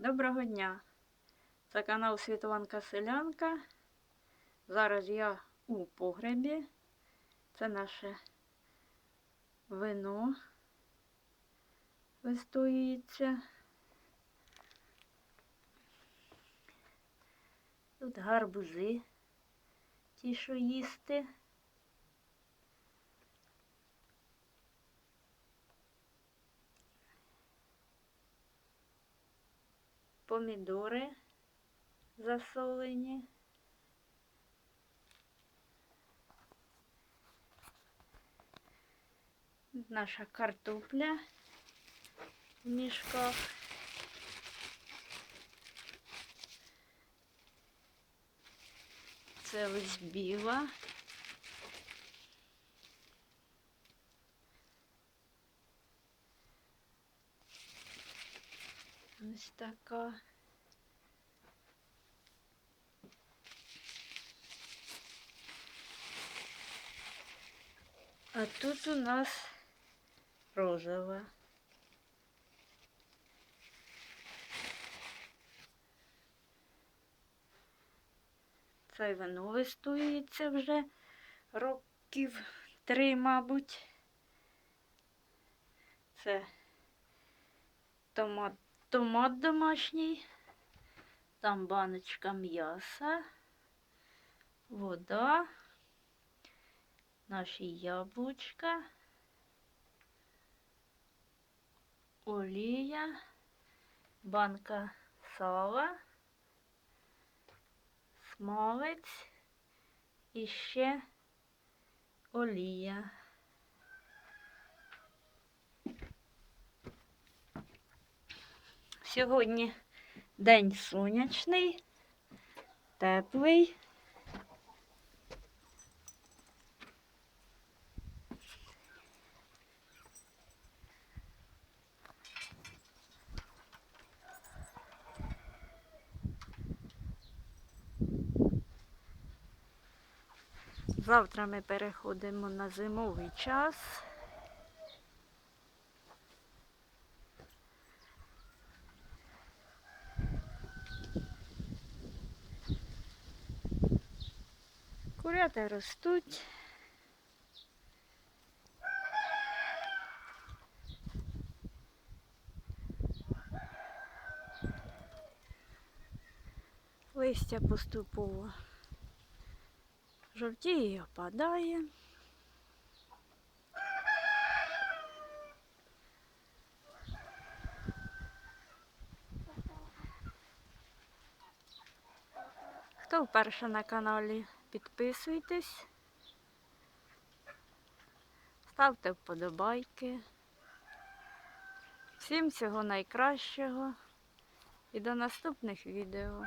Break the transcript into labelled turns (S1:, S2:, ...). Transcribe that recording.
S1: Доброго дня! Це канал Світланка Селянка. Зараз я у погребі. Це наше вино вистоюється. Тут гарбузи, ті, що їсти. Помідори засолені. Наша картопля в мішках. Це ось біла. Ось така. А тут у нас розова. Це вино вистоюється вже років три, мабуть. Це томат, томат домашній, там баночка м'яса, вода, наші яблучка, олія, банка сала, смалець і ще олія. Сьогодні день сонячний, теплий. Завтра ми переходимо на зимовий час. Курята ростуть. Листя поступово жовтіє опадає. Хто вперше на каналі, підписуйтесь, ставте вподобайки. Всім всього найкращого і до наступних відео.